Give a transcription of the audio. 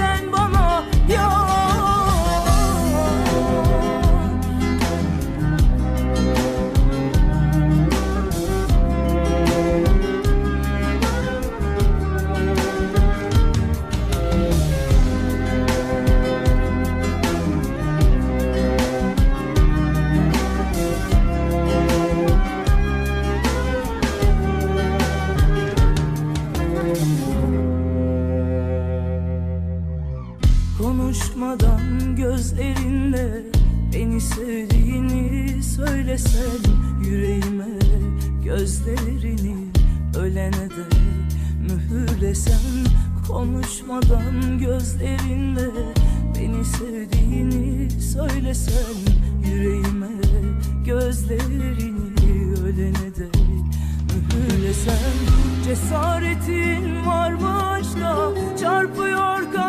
send gözlerinle Beni sevdiğini söylesen yüreğime Gözlerini ölene de mühürlesen Konuşmadan gözlerinle Beni sevdiğini söylesen yüreğime Gözlerini ölene de mühürlesen. Cesaretin varmış da çarpıyor kalbime